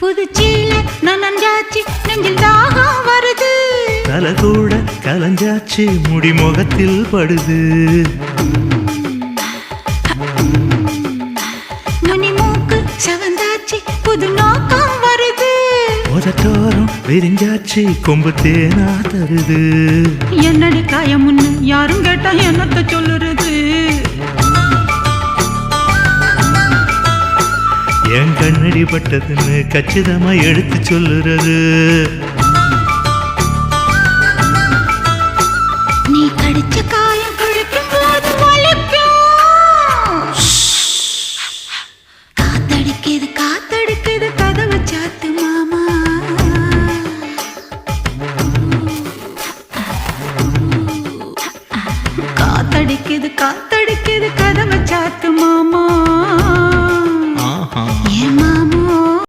புதுச்சீல நனஞ்சாச்சு நெஞ்சில் தாகம் வருது. தலை கூட கலஞ்சாச்சு முடி முகத்தில் படுது. நுனி மூக்கு செவந்தாச்சு புது நோக்கம் வருது. உதட்டோரம் விரிஞ்சாச்சு கொம்பு தேனா தருது. என்னடி காயமுன்னு யாரும் கேட்டா என்னத்த சொல்லுறது? என் கண்ணடி பட்டதுன்னு கச்சிதமா எடுத்து சொல்லுறது. நீ கடிச்ச காயம் குளிக்கும் போது கதவை சாத்து மாமா. காத்தடிக்குது காத்தடிக்குது கதவை சாத்து மாமா. Yeah.